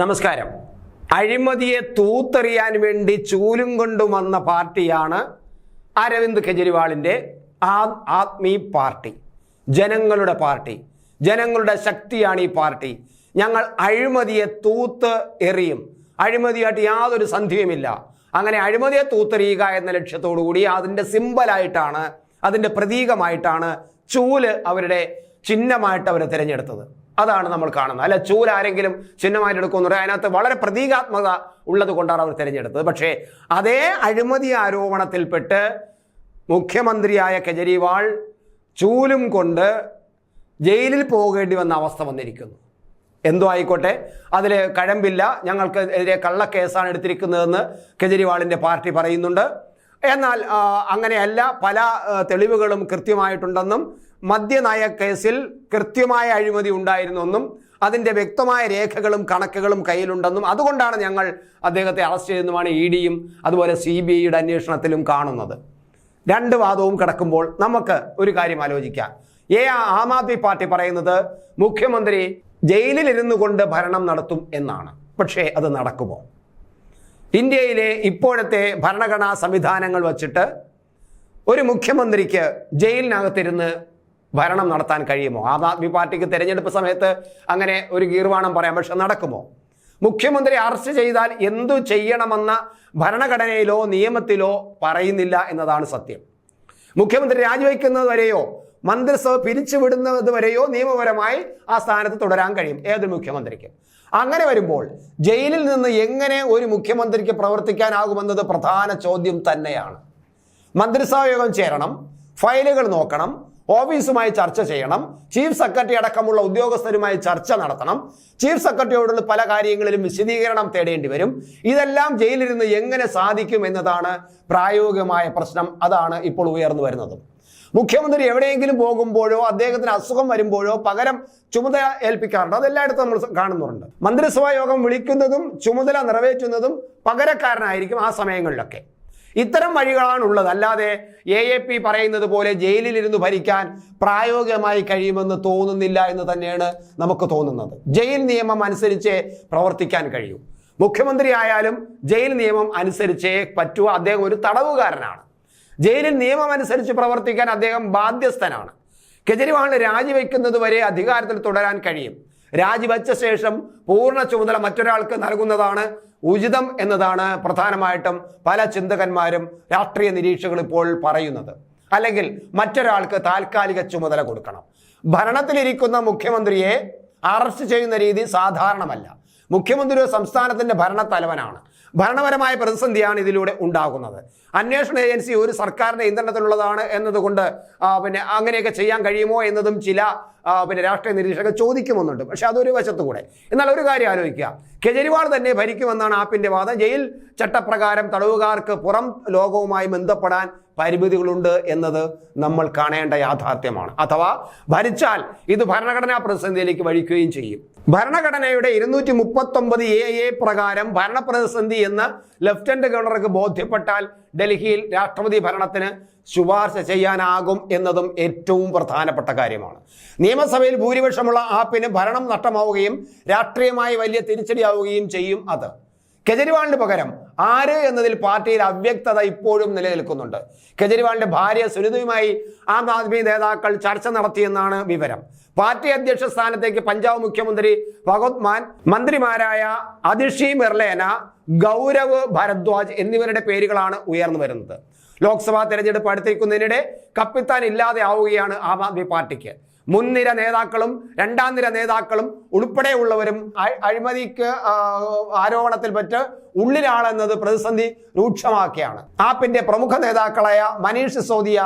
നമസ്കാരം. അഴിമതിയെ തൂത്തെറിയാൻ വേണ്ടി ചൂലും കൊണ്ടുവന്ന പാർട്ടിയാണ് അരവിന്ദ് കെജ്രിവാളിന്റെ ആം ആദ്മി പാർട്ടി. ജനങ്ങളുടെ പാർട്ടി. ജനങ്ങളുടെ ശക്തിയാണ് ഈ പാർട്ടി. ഞങ്ങൾ അഴിമതിയെ തൂത്ത് എറിയും. അഴിമതിയായിട്ട് യാതൊരു സന്ധിയുമില്ല. അങ്ങനെ അഴിമതിയെ തൂത്തെറിയുക എന്ന ലക്ഷ്യത്തോടു കൂടി അതിന്റെ സിമ്പലായിട്ടാണ് അതിന്റെ പ്രതീകമായിട്ടാണ് ചൂൽ അവരുടെ ചിഹ്നമായിട്ട് അവരെ തിരഞ്ഞെടുത്തത്. അതാണ് നമ്മൾ കാണുന്നത്. അല്ല ചൂല ആരെങ്കിലും ചിഹ്നമായിട്ട് എടുക്കുമെന്ന് അതിനകത്ത് വളരെ പ്രതീകാത്മക ഉള്ളത് കൊണ്ടാണ് അവർ തിരഞ്ഞെടുത്തത്. പക്ഷേ അതേ അഴിമതി ആരോപണത്തിൽപ്പെട്ട് മുഖ്യമന്ത്രിയായ കെജ്രിവാൾ ചൂലും കൊണ്ട് ജയിലിൽ പോകേണ്ടി വന്ന അവസ്ഥ വന്നിരിക്കുന്നു. എന്തോ ആയിക്കോട്ടെ. അതിൽ കഴമ്പില്ല. ഞങ്ങൾക്ക് എതിരെ കള്ളക്കേസാണ് എടുത്തിരിക്കുന്നതെന്ന് കെജ്രിവാളിന്റെ പാർട്ടി പറയുന്നുണ്ട്. എന്നാൽ അങ്ങനെയല്ല. പല തെളിവുകളും കൃത്യമായിട്ടുണ്ടെന്നും മദ്യനയ കേസിൽ കൃത്യമായ അഴിമതി ഉണ്ടായിരുന്നെന്നും അതിന്റെ വ്യക്തമായ രേഖകളും കണക്കുകളും കയ്യിലുണ്ടെന്നും അതുകൊണ്ടാണ് ഞങ്ങൾ അദ്ദേഹത്തെ അറസ്റ്റ് ചെയ്തെന്നുമാണ് ഇ ഡിയും അതുപോലെ സി ബി ഐയുടെ അന്വേഷണത്തിലും കാണുന്നത്. രണ്ട് വാദവും കിടക്കുമ്പോൾ നമുക്ക് ഒരു കാര്യം ആലോചിക്കാം. ഏ ആം ആദ്മി പാർട്ടി പറയുന്നത് മുഖ്യമന്ത്രി ജയിലിലിരുന്നു കൊണ്ട് ഭരണം നടത്തും എന്നാണ്. പക്ഷേ അത് നടക്കുമോ? ഇന്ത്യയിലെ ഇപ്പോഴത്തെ ഭരണഘടനാ സംവിധാനങ്ങൾ വച്ചിട്ട് ഒരു മുഖ്യമന്ത്രിക്ക് ജയിലിനകത്തിരുന്ന് ഭരണം നടത്താൻ കഴിയുമോ? ആം ആദ്മി പാർട്ടിക്ക് തെരഞ്ഞെടുപ്പ് സമയത്ത് അങ്ങനെ ഒരു ഗീർവാണം പറയാം. പക്ഷെ നടക്കുമോ? മുഖ്യമന്ത്രി അറസ്റ്റ് ചെയ്താൽ എന്തു ചെയ്യണമെന്ന ഭരണഘടനയിലോ നിയമത്തിലോ പറയുന്നില്ല എന്നതാണ് സത്യം. മുഖ്യമന്ത്രി രാജിവെക്കുന്നത് വരെയോ മന്ത്രിസഭ പിരിച്ചുവിടുന്നത് വരെയോ നിയമപരമായി ആ സ്ഥാനത്ത് തുടരാൻ കഴിയും. ഏതൊരു മുഖ്യമന്ത്രിക്ക്? അങ്ങനെ വരുമ്പോൾ ജയിലിൽ നിന്ന് എങ്ങനെ ഒരു മുഖ്യമന്ത്രിക്ക് പ്രവർത്തിക്കാനാകുമെന്നത് പ്രധാന ചോദ്യം തന്നെയാണ്. മന്ത്രിസഭാ യോഗം ചേരണം ഫയലുകൾ നോക്കണം ഓഫീസുമായി ചർച്ച ചെയ്യണം ചീഫ് സെക്രട്ടറി അടക്കമുള്ള ഉദ്യോഗസ്ഥരുമായി ചർച്ച നടത്തണം ചീഫ് സെക്രട്ടറിയോടുള്ള പല കാര്യങ്ങളിലും വിശദീകരണം തേടേണ്ടി വരും. ഇതെല്ലാം ജയിലിരുന്ന് എങ്ങനെ സാധിക്കും എന്നതാണ് പ്രായോഗികമായ പ്രശ്നം. അതാണ് ഇപ്പോൾ ഉയർന്നു വരുന്നത്. മുഖ്യമന്ത്രി എവിടെയെങ്കിലും പോകുമ്പോഴോ അദ്ദേഹത്തിന് അസുഖം വരുമ്പോഴോ പകരം ചുമതല ഏൽപ്പിക്കാറുണ്ട്. അതെല്ലായിടത്തും നമ്മൾ കാണുന്നുണ്ട്. മന്ത്രിസഭാ യോഗം വിളിക്കുന്നതും ചുമതല നിറവേറ്റുന്നതും പകരക്കാരനായിരിക്കും ആ സമയങ്ങളിലൊക്കെ. ഇത്തരം വഴികളാണ് ഉള്ളത്. അല്ലാതെ എ എ പി പറയുന്നത് പോലെ ജയിലിലിരുന്ന് ഭരിക്കാൻ പ്രായോഗികമായി കഴിയുമെന്ന് തോന്നുന്നില്ല എന്ന് തന്നെയാണ് നമുക്ക് തോന്നുന്നത്. ജയിൽ നിയമം അനുസരിച്ച് പ്രവർത്തിക്കാൻ കഴിയൂ. മുഖ്യമന്ത്രി ആയാലും ജയിൽ നിയമം അനുസരിച്ചേ പറ്റൂ. അദ്ദേഹം ഒരു തടവുകാരനാണ്. ജയിലിൽ നിയമം അനുസരിച്ച് പ്രവർത്തിക്കാൻ അദ്ദേഹം ബാധ്യസ്ഥനാണ്. കെജ്രിവാളിന് രാജിവെക്കുന്നത് വരെ അധികാരത്തിൽ തുടരാൻ കഴിയും. രാജിവെച്ച ശേഷം പൂർണ ചുമതല മറ്റൊരാൾക്ക് നൽകുന്നതാണ് ഉചിതം എന്നതാണ് പ്രധാനമായിട്ടും പല ചിന്തകന്മാരും രാഷ്ട്രീയ നിരീക്ഷകൾ ഇപ്പോൾ പറയുന്നത്. അല്ലെങ്കിൽ മറ്റൊരാൾക്ക് താൽക്കാലിക ചുമതല കൊടുക്കണം. ഭരണത്തിലിരിക്കുന്ന മുഖ്യമന്ത്രിയെ അറസ്റ്റ് ചെയ്യുന്ന രീതി സാധാരണമല്ല. മുഖ്യമന്ത്രി ഒരു സംസ്ഥാനത്തിന്റെ ഭരണത്തലവനാണ്. ഭരണപരമായ പ്രതിസന്ധിയാണ് ഇതിലൂടെ ഉണ്ടാകുന്നത്. അന്വേഷണ ഏജൻസി ഒരു സർക്കാരിന്റെ ഇന്ധനത്തിലുള്ളതാണ് എന്നതുകൊണ്ട് പിന്നെ അങ്ങനെയൊക്കെ ചെയ്യാൻ കഴിയുമോ എന്നതും ചില പിന്നെ രാഷ്ട്രീയ നിരീക്ഷകർ ചോദിക്കുമെന്നുണ്ട്. പക്ഷെ അതൊരു വശത്തു കൂടെ എന്നാൽ ഒരു കാര്യം ആലോചിക്കുക. കെജ്രിവാൾ തന്നെ ഭരിക്കുമെന്നാണ് ആപ്പിന്റെ വാദം. ജയിൽ ചട്ടപ്രകാരം തടവുകാർക്ക് പുറം ലോകവുമായി ബന്ധപ്പെടാൻ പരിമിതികളുണ്ട് എന്നത് നമ്മൾ കാണേണ്ട യാഥാർത്ഥ്യമാണ്. അഥവാ ഭരിച്ചാൽ ഇത് ഭരണഘടനാ പ്രതിസന്ധിയിലേക്ക് വഴിക്കുകയും ചെയ്യും. ഭരണഘടനയുടെ ഇരുന്നൂറ്റി മുപ്പത്തൊമ്പത് എ എ പ്രകാരം ഭരണപ്രതിസന്ധി എന്ന് ലഫ്റ്റനന്റ് ഗവർണർക്ക് ബോധ്യപ്പെട്ടാൽ ഡൽഹിയിൽ രാഷ്ട്രപതി ഭരണത്തിന് ശുപാർശ ചെയ്യാനാകും എന്നതും ഏറ്റവും പ്രധാനപ്പെട്ട കാര്യമാണ്. നിയമസഭയിൽ ഭൂരിപക്ഷമുള്ള ആപ്പിന് ഭരണം നഷ്ടമാവുകയും രാഷ്ട്രീയമായി വലിയ തിരിച്ചടിയാവുകയും ചെയ്യും അത്. കെജ്രിവാളിന് പകരം ആര് എന്നതിൽ പാർട്ടിയിൽ അവ്യക്തത ഇപ്പോഴും നിലനിൽക്കുന്നുണ്ട്. കെജ്രിവാളിന്റെ ഭാര്യ സുനിതയുമായി ആം ആദ്മി നേതാക്കൾ ചർച്ച നടത്തിയെന്നാണ് വിവരം. പാർട്ടി അധ്യക്ഷ സ്ഥാനത്തേക്ക് പഞ്ചാബ് മുഖ്യമന്ത്രി ഭഗവത് മാൻ മന്ത്രിമാരായ അതിഷി മിർലേന ഗൗരവ് ഭരദ്വാജ് എന്നിവരുടെ പേരുകളാണ് ഉയർന്നു വരുന്നത്. ലോക്സഭാ തെരഞ്ഞെടുപ്പ് അടുത്തിരിക്കുന്നതിനിടെ കപ്പിത്താൻ ഇല്ലാതെ ആവുകയാണ് ആം ആദ്മി പാർട്ടിക്ക്. മുൻനിര നേതാക്കളും രണ്ടാം നിര നേതാക്കളും ഉൾപ്പെടെയുള്ളവരും അഴിമതിക്ക് ആരോപണത്തിൽ പറ്റ് ഉള്ളിലാളെന്നത് പ്രതിസന്ധി രൂക്ഷമാക്കിയാണ് ആപ്പിന്റെ പ്രമുഖ നേതാക്കളായ മനീഷ് സിസോദിയ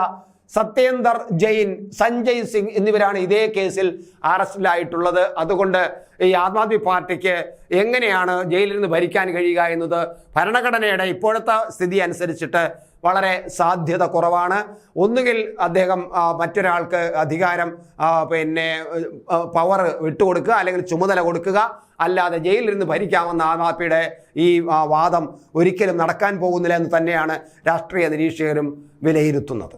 സത്യേന്ദർ ജെയിൻ സഞ്ജയ് സിംഗ് എന്നിവരാണ് ഇതേ കേസിൽ അറസ്റ്റിലായിട്ടുള്ളത്. അതുകൊണ്ട് ഈ ആം ആദ്മി പാർട്ടിക്ക് എങ്ങനെയാണ് ജയിലിൽ നിന്ന് ഭരിക്കാൻ കഴിയുക എന്നത് ഭരണഘടനയുടെ ഇപ്പോഴത്തെ സ്ഥിതി അനുസരിച്ചിട്ട് വളരെ സാധ്യത കുറവാണ്. ഒന്നുകിൽ അദ്ദേഹം മറ്റൊരാൾക്ക് അധികാരം പിന്നെ പവർ വിട്ടുകൊടുക്കുക അല്ലെങ്കിൽ ചുമതല കൊടുക്കുക. അല്ലാതെ ജയിലിൽ നിന്ന് ഭരിക്കാമെന്ന ആം ആദ്മിയുടെ ഈ വാദം ഒരിക്കലും നടക്കാൻ പോകുന്നില്ല എന്ന് തന്നെയാണ് രാഷ്ട്രീയ നിരീക്ഷകരും വിലയിരുത്തുന്നത്.